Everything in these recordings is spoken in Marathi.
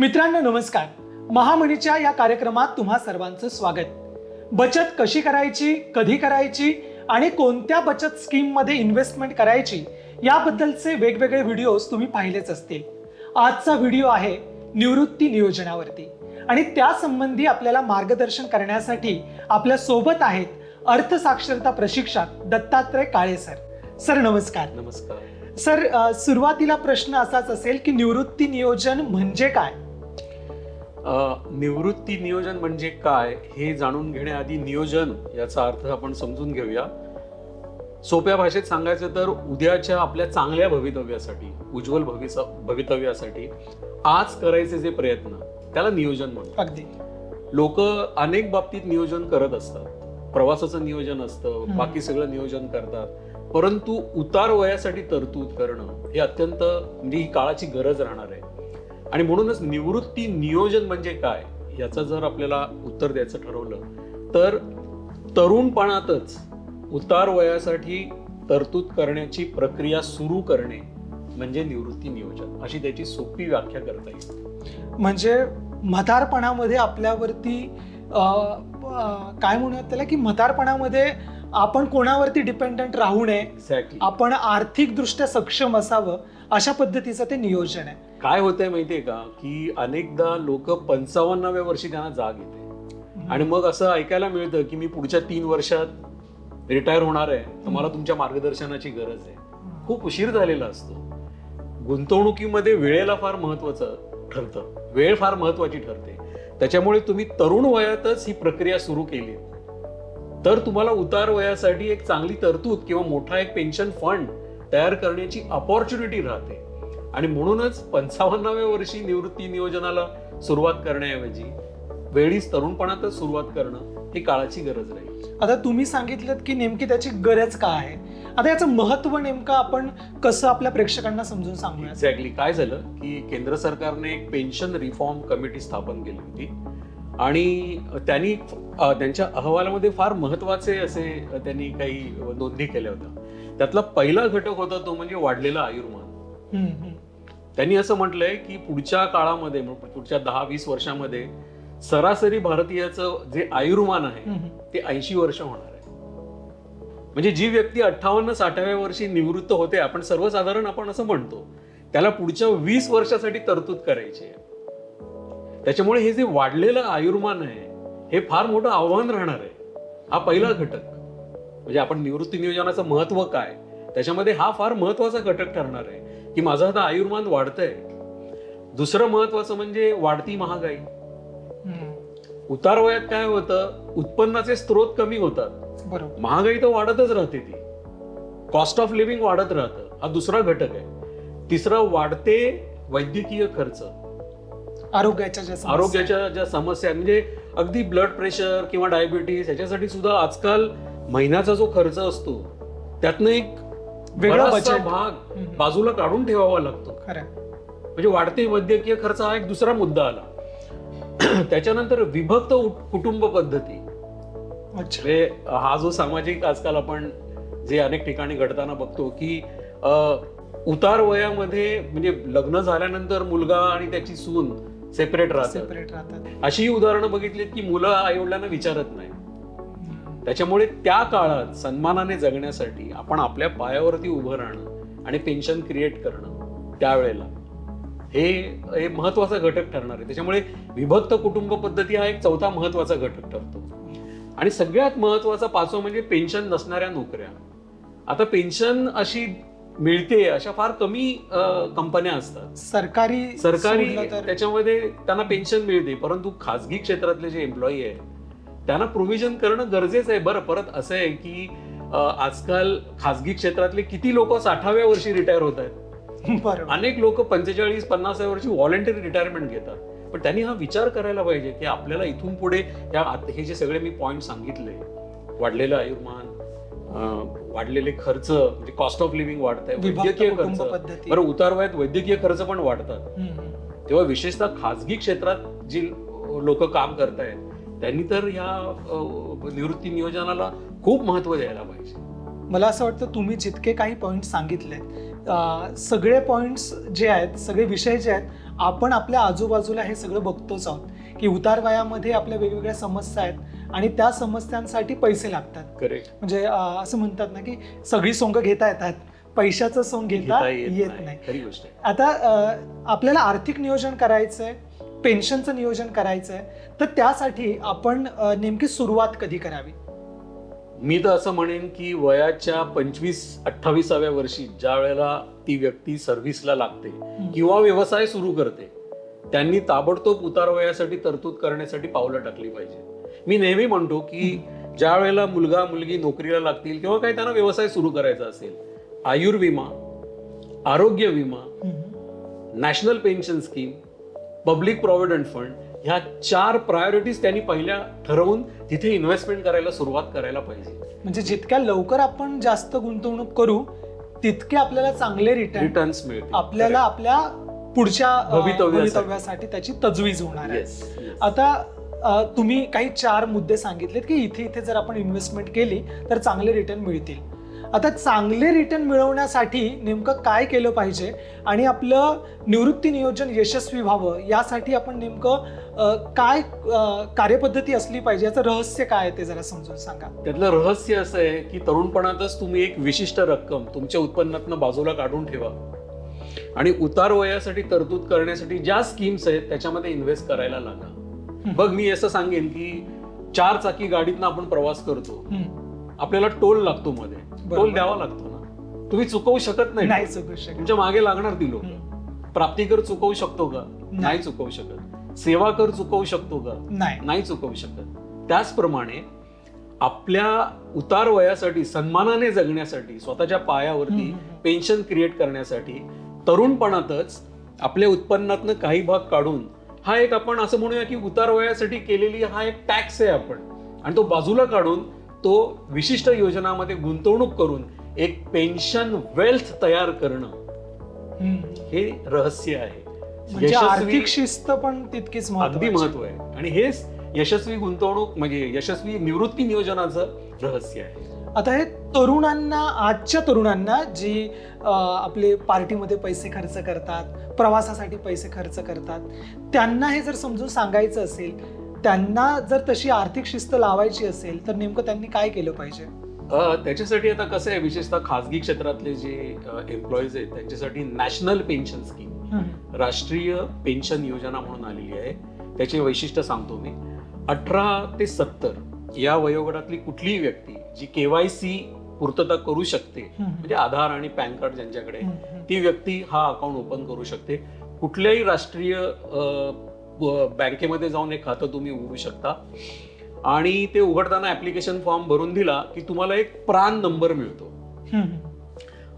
मित्रांनो नमस्कार. महामणीच्या या कार्यक्रमात तुम्हा सर्वांचं स्वागत. बचत कशी करायची कधी करायची आणि कोणत्या बचत स्कीममध्ये इन्व्हेस्टमेंट करायची याबद्दलचे वेगवेगळे व्हिडिओज तुम्ही पाहिलेच असतील. आजचा व्हिडिओ आहे निवृत्ती नियोजनावरती आणि त्यासंबंधी आपल्याला मार्गदर्शन करण्यासाठी आपल्यासोबत आहेत अर्थसाक्षरता प्रशिक्षक दत्तात्रय काळे सर. सर नमस्कार. नमस्कार. सर सुरुवातीला प्रश्न असाच असेल की निवृत्ती नियोजन म्हणजे काय? निवृत्ती नियोजन म्हणजे काय हे जाणून घेण्याआधी नियोजन याचा अर्थ आपण समजून घेऊया. सोप्या भाषेत सांगायचं तर उद्याच्या आपल्या चांगल्या भवितव्यासाठी उज्ज्वल भवितव्यासाठी आज करायचे जे प्रयत्न त्याला नियोजन म्हणतात. अगदी. लोक अनेक बाबतीत नियोजन करत असतात. प्रवासाचं नियोजन असतं. बाकी सगळं नियोजन करतात. परंतु उतार वयासाठी तरतूद करणं हे अत्यंत म्हणजे ही काळाची गरज राहणार आहे. आणि म्हणूनच निवृत्ती नियोजन म्हणजे काय याचं जर आपल्याला उत्तर द्यायचं ठरवलं तर तरुणपणातच उतार वयासाठी तरतूद करण्याची प्रक्रिया सुरू करणे म्हणजे निवृत्ती नियोजन. अशी त्याची सोपी व्याख्या करता येईल. म्हणजे म्हातारपणामध्ये आपल्यावरती काय म्हणूयात त्याला की म्हातारपणामध्ये आपण कोणावरती डिपेंडंट राहू नये आपण आर्थिकदृष्ट्या सक्षम असावं अशा पद्धतीचं ते नियोजन आहे. काय होतंय माहितीये का? की अनेकदा लोक पंचावन्नाव्या वर्षी त्यांना जाग येते. आणि मग असं ऐकायला मिळतं की मी पुढच्या तीन वर्षात रिटायर होणार आहे तर मला तुमच्या मार्गदर्शनाची गरज आहे. खूप उशीर झालेला असतो. गुंतवणुकीमध्ये वेळेला फार महत्वाचं ठरतं. वेळ फार महत्वाची ठरते. त्याच्यामुळे तुम्ही तरुण वयातच ही प्रक्रिया सुरू केली. तर तुम्हाला उतार वयासाठी एक चांगली तरतूद किंवा मोठा एक पेन्शन फंड तयार करण्याची अपॉर्च्युनिटी राहते. आणि म्हणूनच पंचावन्नाव्या वर्षी निवृत्ती नियोजनाला सुरुवात करण्याऐवजी वेळीच तरुणपणातच सुरुवात करणं ही काळाची गरज राहील आता तुम्ही सांगितलं की नेमकी त्याची गरज काय आहे? आता याचं महत्त्व नेमकं आपण कसं आपल्या प्रेक्षकांना समजून सांगूया एक्झॅक्टली काय झालं की केंद्र सरकारने एक पेन्शन रिफॉर्म कमिटी स्थापन केली होती. आणि त्यांनी त्यांच्या अहवालामध्ये फार महत्त्वाचे असे त्यांनी काही नोंदी केल्या होत्या. त्यातला पहिला घटक होता तो म्हणजे वाढलेलं आयुर्मान. त्यांनी असं म्हटलंय की पुढच्या काळामध्ये पुढच्या दहा वीस वर्षामध्ये सरासरी भारतीयाचं जे आयुर्मान आहे ते ऐंशी वर्ष होणार आहे. म्हणजे जी व्यक्ती अठ्ठावन्न साठाव्या वर्षी निवृत्त होते आपण सर्वसाधारण आपण असं म्हणतो त्याला पुढच्या वीस वर्षासाठी तरतूद करायची आहे. त्याच्यामुळे हे जे वाढलेलं आयुर्मान आहे हे फार मोठं आव्हान राहणार आहे. हा पहिला घटक. म्हणजे आपण निवृत्ती नियोजनाचं महत्त्व काय? त्याच्यामध्ये हा फार महत्त्वाचा घटक ठरणार आहे. की माझं आता आयुर्मान वाढतंय. दुसरं महत्वाचं म्हणजे वाढती महागाई. उतार वयात काय होतं? उत्पन्नाचे स्रोत कमी होतात. महागाई तर वाढतच राहते ती. कॉस्ट ऑफ लिव्हिंग वाढत राहतं. हा दुसरा घटक आहे. तिसरा वाढते वैद्यकीय खर्च. आरोग्याच्या ज्या समस्या. आरोग्याच्या ज्या समस्या म्हणजे अगदी ब्लड प्रेशर किंवा डायबिटीस याच्यासाठी सुद्धा आजकाल महिन्याचा जो खर्च असतो त्यातनं एक वेगळा बराचसा budget. भाग हम्म. बाजूला काढून ठेवावा लागतो खरं म्हणजे वाढते वैद्यकीय खर्च हा एक दुसरा मुद्दा आला त्याच्यानंतर विभक्त उट- कुटुंब पद्धती अच्छा म्हणजे हा जो सामाजिक आजकाल आपण जे अनेक ठिकाणी घडताना बघतो की अ, उतार वयामध्ये म्हणजे लग्न झाल्यानंतर मुलगा आणि त्याची सून सेपरेट राहतात सेपरेट राहतात अशीही उदाहरणं बघितलीत की मुलं आई वडिलांना विचारत नाही. त्याच्यामुळे त्या काळात सन्मानाने जगण्यासाठी आपण आपल्या पायावरती उभं राहणं आणि पेन्शन क्रिएट करणं त्यावेळेला हे महत्त्वाचा घटक ठरणार आहे. त्याच्यामुळे विभक्त कुटुंब पद्धती हा एक चौथा महत्त्वाचा घटक ठरतो. आणि सगळ्यात महत्त्वाचा पाचवा म्हणजे पेन्शन नसणाऱ्या नोकऱ्या. आता पेन्शन अशी मिळते अशा फार कमी कंपन्या असतात. सरकारी सरकारी त्याच्यामध्ये त्यांना पेन्शन मिळते परंतु खाजगी क्षेत्रातले जे एम्प्लॉई आहे त्यांना प्रोव्हिजन करणं गरजेचं आहे. बरं परत असं आहे की आजकाल खाजगी क्षेत्रातले किती लोक साठाव्या वर्षी रिटायर होत आहेत? अनेक लोक पंचेचाळीस पन्नासाव्या वर्षी व्हॉलेंटरी रिटायरमेंट घेतात. पण त्यांनी हा विचार करायला पाहिजे की आपल्याला इथून पुढे या हे जे सगळे मी पॉईंट सांगितले वाढलेलं आयुर्मान वाढलेले खर्च म्हणजे कॉस्ट ऑफ लिव्हिंग वाढत आहे वैद्यकीय खर्च. बरं उतार वयात वैद्यकीय खर्च पण वाढतात. तेव्हा विशेषतः खाजगी क्षेत्रात जी लोक काम करतायत त्यांनी तर या निवृत्ती नियोजनाला खूप महत्त्व द्यायला पाहिजे. मला असं वाटतं तुम्ही जितके काही पॉइंट सांगितले सगळे पॉइंट्स जे आहेत सगळे विषय जे आहेत आपण आपल्या आजूबाजूला हे सगळं बघतोच आहोत की उतार वयामध्ये आपल्या वेगवेगळ्या समस्या आहेत आणि त्या समस्यांसाठी पैसे लागतात. म्हणजे असं म्हणतात ना की सगळी सोंग घेता येतात पैशाचं सोंग घेता येत नाही. आता आपल्याला आर्थिक नियोजन करायचंय पेन्शनचं नियोजन करायचंय तर त्यासाठी आपण नेमकी सुरुवात कधी करावी? मी तर असं म्हणेन की वयाच्या पंचवीस अठ्ठावीसाव्या वर्षी ज्या वेळेला ती व्यक्ती सर्व्हिसला लागते किंवा व्यवसाय सुरू करते त्यांनी ताबडतोब उतार वयासाठी तरतूद करण्यासाठी पावलं टाकली पाहिजे. मी नेहमी म्हणतो की ज्या वेळेला मुलगा मुलगी नोकरीला लागतील किंवा काही त्यांना व्यवसाय सुरू करायचा असेल आयुर्विमा आरोग्य विमा national pension scheme public provident fund ह्या चार प्रायोरिटीज त्यांनी पहिल्या ठरवून तिथे इन्व्हेस्टमेंट करायला सुरुवात करायला पाहिजे. म्हणजे जितक्या लवकर आपण जास्त गुंतवणूक करू तितके आपल्याला चांगले रिटर्न रिटर्न्स मिळतील. आपल्याला आपल्या पुढच्या भवितव्यासाठी. त्याची तजवीज होणार आहे. आता तुम्ही काही चार मुद्दे सांगितलेत की इथे इथे जर आपण इन्व्हेस्टमेंट केली तर चांगले रिटर्न मिळतील. आता चांगले रिटर्न मिळवण्यासाठी नेमकं काय केलं पाहिजे आणि आपलं निवृत्ती नियोजन यशस्वी व्हावं यासाठी आपण नेमकं काय कार्यपद्धती असली पाहिजे? याचं रहस्य काय आहे ते जरा समजून सांगा. त्यातलं रहस्य असं आहे की तरुणपणातच तुम्ही एक विशिष्ट रक्कम तुमच्या उत्पन्नातनं बाजूला काढून ठेवा. आणि उतार वयासाठी तरतूद करण्यासाठी ज्या स्कीम्स आहेत त्याच्यामध्ये इन्व्हेस्ट करायला लागा. बघ मी असं सांगेन की चार चाकी गाडीतनं आपण प्रवास करतो. आपल्याला टोल लागतो मध्ये. टोल द्यावा लागतो ना. तुम्ही चुकवू शकत नाही. नाही चुकू शकत. तुमच्या मागे लागणार ती लोक. प्राप्तिकर चुकवू शकतो का? नाही. चुकवू शकत. सेवा कर चुकवू शकतो का? नाही. नाही चुकवू शकत. त्याचप्रमाणे आपल्या उतार वयासाठी सन्मानाने जगण्यासाठी स्वतःच्या पायावरती. पेन्शन क्रिएट करण्यासाठी तरुणपणातच आपल्या उत्पन्नातनं काही भाग काढून हा एक आपण असं म्हणूया की उतार वयासाठी केलेली हा एक टॅक्स आहे आपण. आणि तो बाजूला काढून तो विशिष्ट योजनामध्ये गुंतवणूक करून एक पेन्शन वेल्थ तयार करणं. हे रहस्य आहे म्हणजे यशस्वी- आर्थिक शिस्त पण तितकीच अगदी. महत्त्व आहे आणि हेच यशस्वी गुंतवणूक म्हणजे यशस्वी निवृत्ती नियोजनाचं रहस्य आहे आता हे तरुणांना आजच्या तरुणांना जी आपले पार्टीमध्ये पैसे खर्च करतात प्रवासासाठी पैसे खर्च करतात त्यांना हे जर समजून सांगायचं असेल त्यांना जर तशी आर्थिक शिस्त लावायची असेल तर नेमकं त्यांनी काय केलं पाहिजे? त्याच्यासाठी आता कसं आहे विशेषतः खासगी क्षेत्रातले जे एम्प्लॉईज आहेत त्यांच्यासाठी नॅशनल पेन्शन स्कीम राष्ट्रीय पेन्शन योजना म्हणून आलेली आहे. त्याचे वैशिष्ट्य सांगतो मी. अठरा ते सत्तर या वयोगटातली कुठलीही व्यक्ती जी केवायसी पूर्तता करू शकते म्हणजे आधार आणि पॅन कार्ड ज्यांच्याकडे ती व्यक्ती हा अकाउंट ओपन करू शकते. कुठल्याही राष्ट्रीय बँकेमध्ये जाऊन एक खातं तुम्ही उघडू शकता. आणि ते उघडताना ऍप्लिकेशन फॉर्म भरून दिला की तुम्हाला एक प्राण नंबर मिळतो.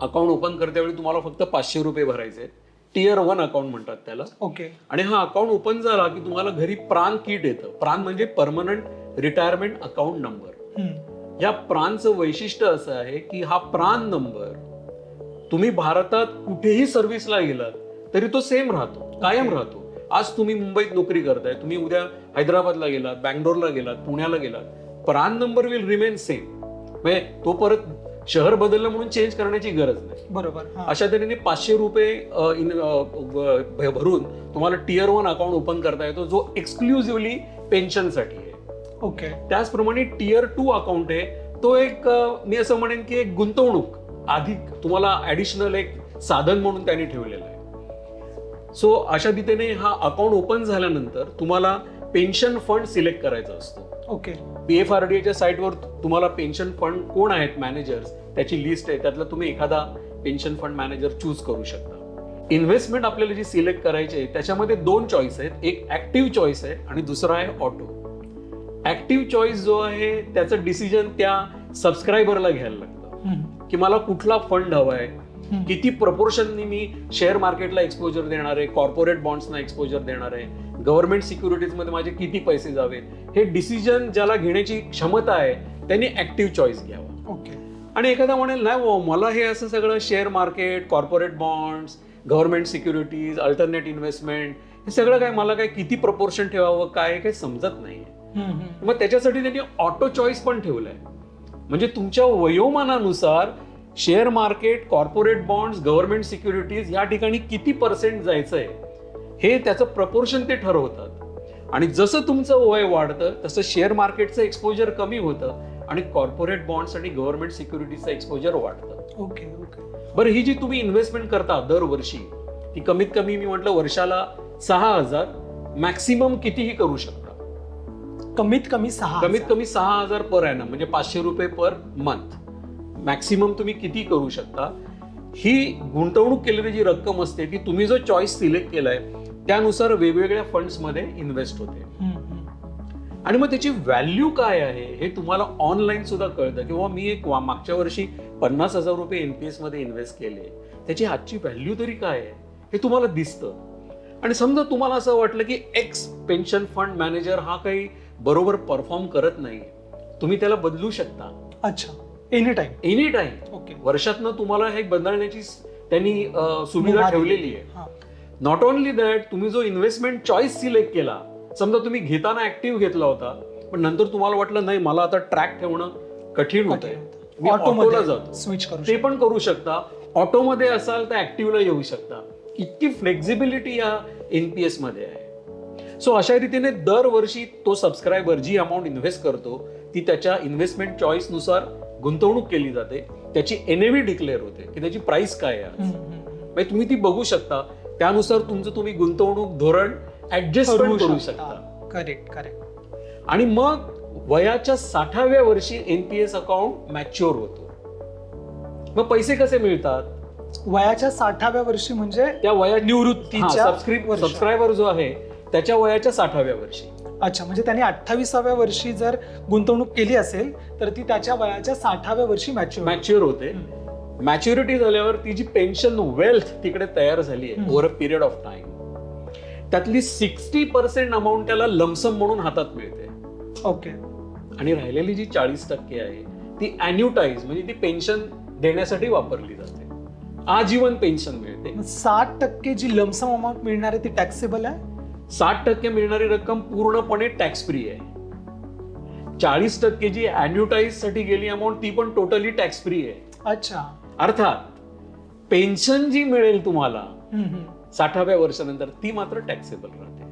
अकाउंट ओपन करतेवेळी तुम्हाला फक्त पाचशे रुपये भरायचे टियर वन अकाउंट म्हणतात त्याला. ओके आणि हा अकाउंट ओपन झाला की तुम्हाला घरी प्राण किट येतं. प्राण म्हणजे परमनंट रिटायरमेंट अकाउंट नंबर या प्राणचं वैशिष्ट्य असं आहे की हा प्राण नंबर तुम्ही भारतात कुठेही सर्व्हिसला गेलात तरी तो सेम राहतो कायम राहतो. आज तुम्ही मुंबईत नोकरी करताय तुम्ही उद्या हैदराबादला गेलात बँगलोरला गेलात पुण्याला गेलात प्राण नंबर विल रिमेन सेम म्हणजे तो परत शहर बदललं म्हणून चेंज करण्याची गरज नाही. बरोबर. अशा तऱ्हेने पाचशे रुपये भरून तुम्हाला टियर वन अकाउंट ओपन करता येतो जो एक्सक्लुझिव्हली पेन्शनसाठी आहे. ओके. त्याचप्रमाणे टियर टू अकाउंट आहे तो एक मी असं म्हणेन की एक गुंतवणूक अधिक तुम्हाला ऍडिशनल एक साधन म्हणून त्यांनी ठेवलेलं आहे. सो अशा रीतीने हा अकाउंट ओपन झाल्यानंतर तुम्हाला पेन्शन फंड सिलेक्ट करायचा असतो. Okay P F R D एच्या साईटवर तुम्हाला पेन्शन फंड कोण आहेत मॅनेजर्स त्याची लिस्ट आहे त्यातला तुम्ही एखादा पेन्शन फंड मॅनेजर चूज करू शकता. इन्व्हेस्टमेंट आपल्याला जी सिलेक्ट करायची आहे त्याच्यामध्ये दोन चॉईस आहेत. एक ऍक्टिव्ह चॉईस आहे आणि दुसरा आहे ऑटो ऍक्टिव्ह चॉईस जो आहे त्याचं डिसिजन त्या सबस्क्रायबरला घ्यायला लागतं. की मला कुठला फंड हवा आहे किती प्रपोर्शननी मी शेअर मार्केटला एक्सपोजर देणार आहे कॉर्पोरेट बॉन्ड्सना एक्सपोजर देणार आहे गव्हर्नमेंट सिक्युरिटीजमध्ये माझे किती पैसे जावेत हे डिसिजन ज्याला घेण्याची क्षमता आहे त्यांनी ऍक्टिव्ह चॉईस घ्यावा. ओके आणि एखादा म्हणेल नाही बुवा, मला हे असं सगळं share market corporate bonds government securities alternate investment हे सगळं काय मला काय किती प्रपोर्शन ठेवावं काय हे काही समजत नाहीये. मग त्याच्यासाठी त्यांनी ऑटो चॉईस पण ठेवलंय. म्हणजे तुमच्या वयोमानानुसार share market corporate bonds government securities या ठिकाणी किती पर्सेंट जायचंय हे त्याचं प्रपोर्शन ते ठरवतात. आणि जसं तुमचं वय वाढतं तसं शेअर मार्केटचं एक्सपोजर कमी होतं आणि कॉर्पोरेट बॉन्ड्स आणि गव्हर्नमेंट सिक्युरिटीजचं एक्सपोजर वाढतं. Okay okay. बरं ही जी तुम्ही इन्व्हेस्टमेंट करता दरवर्षी ती कमीत कमी मी म्हटलं वर्षाला सहा हजार मॅक्सिमम कितीही करू शकता. कमीत कमी सहा कमीत. कमी सहा हजार पर ॲनम म्हणजे पाचशे रुपये पर मंथ मॅक्सिमम तुम्ही किती करू शकता? ही गुंतवणूक केलेली जी रक्कम असते ती तुम्ही जो चॉईस सिलेक्ट केलाय त्यानुसार वेगवेगळ्या फंड्समध्ये इन्व्हेस्ट होते. आणि मग त्याची व्हॅल्यू काय आहे हे तुम्हाला ऑनलाईन सुद्धा कळतं. किंवा मी एक मागच्या वर्षी पन्नास हजार रुपये एनपीएसमध्ये इन्व्हेस्ट केले. त्याची आजची व्हॅल्यू तरी काय आहे हे तुम्हाला दिसतं. आणि समजा तुम्हाला असं वाटलं की एक्स पेन्शन फंड मॅनेजर हा काही बरोबर परफॉर्म करत नाही तुम्ही त्याला बदलू शकता. अच्छा. Any time any time okay वर्षातनं तुम्हाला हे बदलण्याची त्यांनी अं, सुविधा मुभा ठेवलेली आहे. हा. नॉट ओनली दॅट तुम्ही जो इन्व्हेस्टमेंट चॉईस सिलेक्ट केला समजा तुम्ही घेताना ऍक्टिव्ह घेतला होता पण नंतर तुम्हाला वाटलं नाही मला आता ट्रॅक ठेवणं कठीण होत आहे मी ऑटोला जातो. स्विच करू ते पण करू शकता. ऑटोमध्ये असाल तर ऍक्टिव्हला येऊ शकता. इतकी फ्लेक्झिबिलिटी या एनपीएसमध्ये आहे. सो अशा रीतीने दरवर्षी तो सबस्क्रायबर जी अमाऊंट इन्व्हेस्ट करतो ती त्याच्या इन्व्हेस्टमेंट चॉईसनुसार गुंतवणूक केली जाते त्याची एनएव्ही डिक्लेअर होते की त्याची प्राइस काय आहे. म्हणजे तुम्ही ती बघू शकता त्यानुसार तुमचं तुम्ही गुंतवणूक धोरण ऍडजस्ट करू शकता. करेक्ट करेक्ट आणि मग वयाच्या साठाव्या वर्षी एनपीएस अकाउंट मॅच्युअर होतो मग पैसे कसे मिळतात वयाच्या साठाव्या वर्षी म्हणजे त्या वया निवृत्तीच्या. सबस्क्रायबर जो आहे त्याच्या वयाच्या साठाव्या वर्षी अच्छा म्हणजे त्याने अठ्ठावीसाव्या वर्षी जर गुंतवणूक केली असेल तर ती त्याच्या वयाच्या साठाव्या वर्षी मॅच्युअर मॅच्युअर होते. मॅच्युरिटी झाल्यावर ती जी पेन्शन वेल्थ तिकडे तयार झाली आहे. Over a period of time त्यातली सिक्स्टी पर्सेंट अमाऊंट त्याला लमसम म्हणून हातात मिळते. ओके आणि राहिलेली जी चाळीस टक्के आहे ती अॅन्युटाईज म्हणजे ती पेन्शन देण्यासाठी वापरली जाते. आजीवन पेन्शन मिळते. साठ टक्के जी लमसम अमाऊंट मिळणार आहे ती टॅक्सेबल आहे? साठ टक्के मिळणारी रक्कम पूर्णपणे टॅक्स फ्री आहे. चाळीस टक्के जी अॅन्युटाईजसाठी गेली अमाऊंट ती पण टोटली टॅक्स फ्री आहे. अच्छा. अर्थात पेन्शन जी मिळेल तुम्हाला. साठाव्या वर्षानंतर ती मात्र टॅक्सेबल राहते.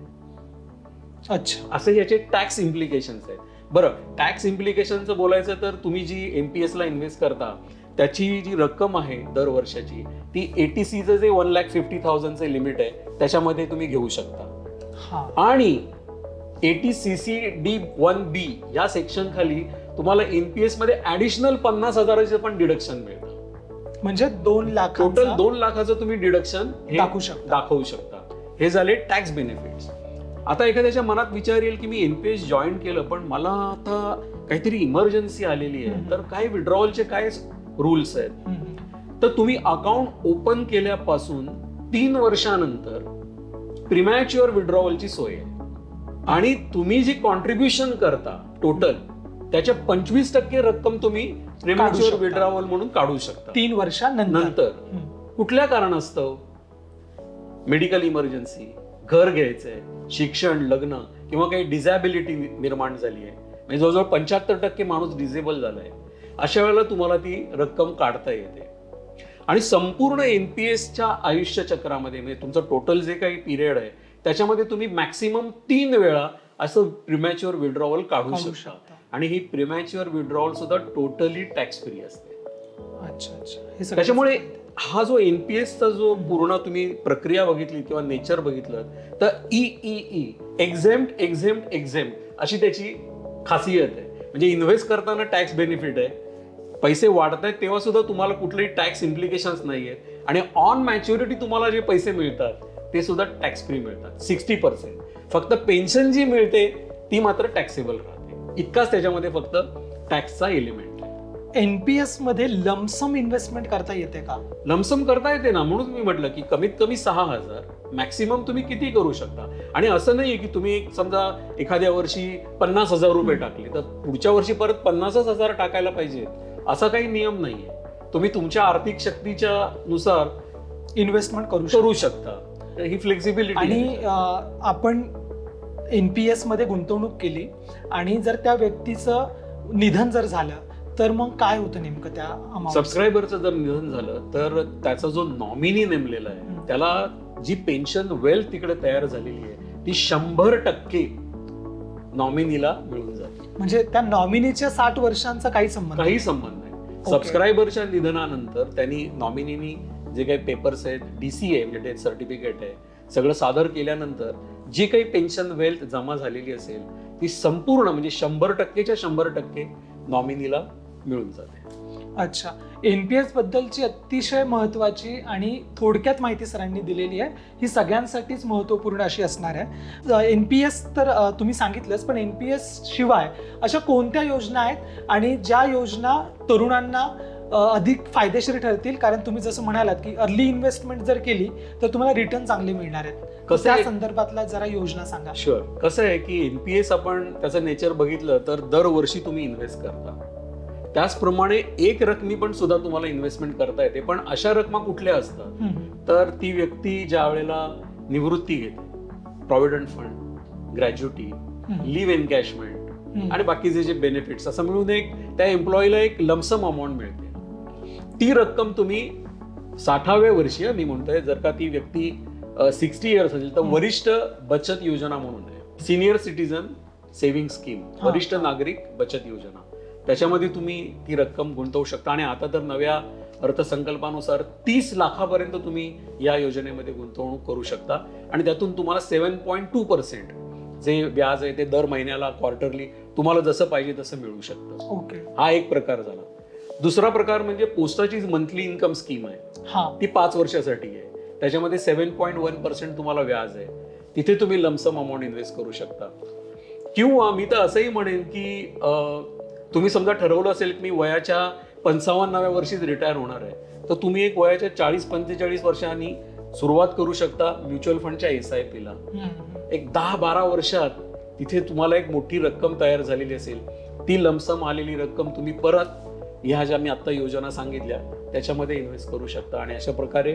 अच्छा. असे याचे टॅक्स इम्प्लिकेशन्स आहेत. बरं टॅक्स इम्प्लिकेशनचं बोलायचं तर तुम्ही जी एमपीएस ला इन्व्हेस्ट करता त्याची जी रक्कम आहे दर वर्षाची ती एटीसीचं जे वन लॅक फिफ्टी थाउजंडचे लिमिट आहे त्याच्यामध्ये तुम्ही घेऊ शकता. आणि eighty C C D one B या सेक्शन खाली तुम्हाला एनपीएसमध्ये ऍडिशनल पन्नास हजाराचे पण डिडक्शन मिळतं. म्हणजे दोन लाख टोटल दोन लाखाचं तुम्ही डिडक्शन दाखवू शकता. दाखवू शकता. हे झाले टॅक्स बेनिफिट्स आता एखाद्याच्या मनात विचार येईल की मी एनपीएस जॉईन केलं पण मला आता काहीतरी इमर्जन्सी आलेली आहे. तर काय विड्रॉवलचे काय रूल्स आहेत? तर तुम्ही अकाउंट ओपन केल्यापासून तीन वर्षानंतर प्रिमॅच्युअर विड्रॉवलची सोय आहे. आणि तुम्ही जी कॉन्ट्रीब्युशन करता टोटल त्याच्या पंचवीस टक्के रक्कम तुम्ही प्रिमॅच्युअर. विड्रॉवल म्हणून काढू शकता. तीन वर्षानंतर. कुठल्या कारणास्तव? मेडिकल इमर्जन्सी घर घ्यायचंय शिक्षण लग्न किंवा काही डिझॅबिलिटी निर्माण झाली आहे. म्हणजे जवळजवळ पंच्याहत्तर टक्के माणूस डिझेबल झालाय. अशा वेळेला तुम्हाला ती रक्कम काढता येते. आणि संपूर्ण एनपीएसच्या आयुष्य चक्रामध्ये म्हणजे तुमचं टोटल जे काही पिरियड आहे त्याच्यामध्ये तुम्ही मॅक्सिमम तीन वेळा असं प्रिमॅच्युअर विड्रॉवल काढू शकता. आणि ही प्रिमॅच्युअर विड्रॉवल सुद्धा टोटली टॅक्स फ्री असते. अच्छा अच्छा. हे त्याच्यामुळे हा जो एनपीएसचा जो पूर्ण तुम्ही प्रक्रिया बघितली किंवा नेचर बघितलं तर E E E exempt exempt exempt अशी त्याची खासियत आहे. म्हणजे इन्व्हेस्ट करताना टॅक्स बेनिफिट आहे पैसे वाढत आहेत तेव्हा सुद्धा तुम्हाला कुठलेही टॅक्स इम्प्लिकेशन्स नाही आहेत आणि ऑन मॅच्युरिटी तुम्हाला जे पैसे मिळतात ते सुद्धा टॅक्स फ्री मिळतात सिक्स्टी पर्सेंट फक्त पेन्शन जी मिळते ती मात्र टॅक्सेबल राहते. इतकाच त्याच्यामध्ये फक्त टॅक्सचा एलिमेंट आहे. एनपीएसमध्ये लमसम इन्व्हेस्टमेंट करता येते का? लमसम करता येते ना म्हणून मी म्हटलं की कमीत कमी सहा हजार मॅक्सिमम तुम्ही किती करू शकता? आणि असं नाहीये की तुम्ही समजा एखाद्या वर्षी पन्नास हजार रुपये टाकले तर पुढच्या वर्षी परत पन्नासच हजार टाकायला पाहिजे असा काही नियम नाहीये. तुम्ही तुमच्या आर्थिक शक्तीच्या नुसार इन्व्हेस्टमेंट करू करू शकता. ही फ्लेक्झिबिलिटी आणि आपण एनपीएसमध्ये गुंतवणूक केली आणि जर त्या व्यक्तीचं निधन जर झालं तर मग काय होतं नेमकं त्या सबस्क्रायबरचं जर निधन झालं तर त्याचा जो नॉमिनी नेमलेला आहे. त्याला जी पेन्शन वेल्थ तिकडे तयार झालेली आहे ती शंभर टक्के नॉमिनीला मिळून जाते. म्हणजे त्या नॉमिनीच्या साठ वर्षांचा काही संबंध नाही. काही संबंध नाही. सबस्क्रायबरच्या निधनानंतर त्यांनी नॉमिनीनी जे काही पेपर्स आहेत डीसीए म्हणजे डेथ सर्टिफिकेट आहे सगळं सादर केल्यानंतर जी काही पेन्शन वेल्थ जमा झालेली असेल ती संपूर्ण म्हणजे शंभर टक्केच्या शंभर टक्के नॉमिनीला मिळून जाते. अच्छा. एनपीएस बद्दलची अतिशय महत्वाची आणि थोडक्यात माहिती सरांनी दिलेली आहे. ही सगळ्यांसाठीच महत्त्वपूर्ण अशी असणार आहे. एनपीएस तर अ, तुम्ही सांगितलंच पण एनपीएस शिवाय अशा कोणत्या योजना आहेत? आणि ज्या योजना तरुणांना अधिक फायदेशीर ठरतील? कारण तुम्ही जसं म्हणालात की अर्ली इन्व्हेस्टमेंट जर केली तर तुम्हाला रिटर्न चांगले मिळणार आहेत. कसं त्या संदर्भातला जरा योजना सांगा. शुअर कसं आहे की एनपीएस आपण त्याचं नेचर बघितलं तर दरवर्षी तुम्ही इन्व्हेस्ट करता. त्याचप्रमाणे एक रकमी पण सुद्धा तुम्हाला इन्व्हेस्टमेंट करता येते पण अशा रकमा कुठल्या असतात. तर ती व्यक्ती ज्या वेळेला निवृत्ती घेते provident fund gratuity. Leave encashment. आणि बाकीचे जे बेनिफिट्स असं मिळून एक त्या एम्प्लॉईला एक लमसम अमाऊंट मिळते ती रक्कम तुम्ही साठाव्या वर्षी मी म्हणतोय जर का ती व्यक्ती सिक्स्टी इयर्स असेल तर. वरिष्ठ बचत योजना म्हणून आहे सिनियर सिटीजन सेव्हिंग स्कीम. वरिष्ठ नागरिक बचत योजना त्याच्यामध्ये तुम्ही ती रक्कम गुंतवू शकता. आणि आता तर नव्या अर्थसंकल्पानुसार तीस लाखापर्यंत तुम्ही या योजनेमध्ये गुंतवणूक करू शकता. आणि त्यातून तुम्हाला सेव्हन पॉईंट टू पर्सेंट जे व्याज आहे ते दर महिन्याला क्वार्टरली तुम्हाला जसं पाहिजे तसं मिळू शकतं. ओके. हा एक प्रकार झाला. दुसरा प्रकार म्हणजे पोस्टाची मंथली इन्कम स्कीम आहे. ती पाच वर्षासाठी आहे. त्याच्यामध्ये सेव्हन पॉईंट वन पर्सेंट तुम्हाला व्याज आहे. तिथे तुम्ही लमसम अमाऊंट इन्व्हेस्ट करू शकता. किंवा मी तर असंही म्हणेन की तुम्ही समजा ठरवलं असेल की मी वयाच्या पंचावन्नाव्या वर्षीच रिटायर होणार आहे तर तुम्ही एक वयाच्या चाळीस पंचेचाळीस वर्षांनी सुरुवात करू शकता म्युच्युअल फंडच्या एस आय पीला. एक दहा बारा वर्षात तिथे तुम्हाला एक मोठी रक्कम तयार झालेली असेल ती लमसम आलेली रक्कम तुम्ही परत ह्या ज्या मी आत्ता योजना सांगितल्या त्याच्यामध्ये इन्व्हेस्ट करू शकता. आणि अशा प्रकारे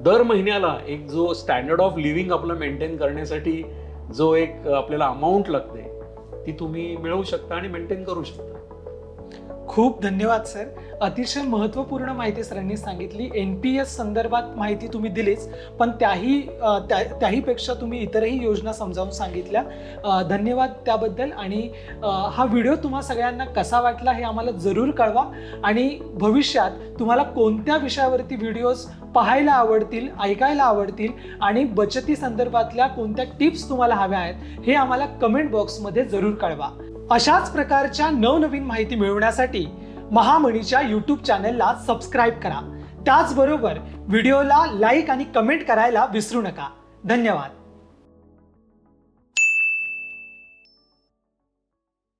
दर महिन्याला एक जो स्टँडर्ड ऑफ लिव्हिंग आपलं मेंटेन करण्यासाठी जो एक आपल्याला अमाऊंट लागते ती तुम्ही मिळवू शकता आणि मेंटेन करू शकता. खूप धन्यवाद सर. अतिशय महत्त्वपूर्ण माहिती सरांनी सांगितली. एन पी एस संदर्भात माहिती तुम्ही दिलीच पण त्याही त्या त्याहीपेक्षा तुम्ही इतरही योजना समजावून सांगितल्या. धन्यवाद त्याबद्दल आणि हा व्हिडिओ तुम्हा सगळ्यांना कसा वाटला हे आम्हाला जरूर कळवा आणि भविष्यात तुम्हाला कोणत्या विषयावरती व्हिडिओज पाहायला आवडतील ऐकायला आवडतील आणि बचती संदर्भातल्या कोणत्या टिप्स तुम्हाला हव्या आहेत हे आम्हाला कमेंट बॉक्समध्ये जरूर कळवा. अशाच प्रकारच्या नवनवीन माहिती मिळवण्यासाठी महामणीच्या यूट्यूब चॅनलला सबस्क्राईब करा. त्याचबरोबर व्हिडिओला लाईक आणि कमेंट करायला विसरू नका. धन्यवाद.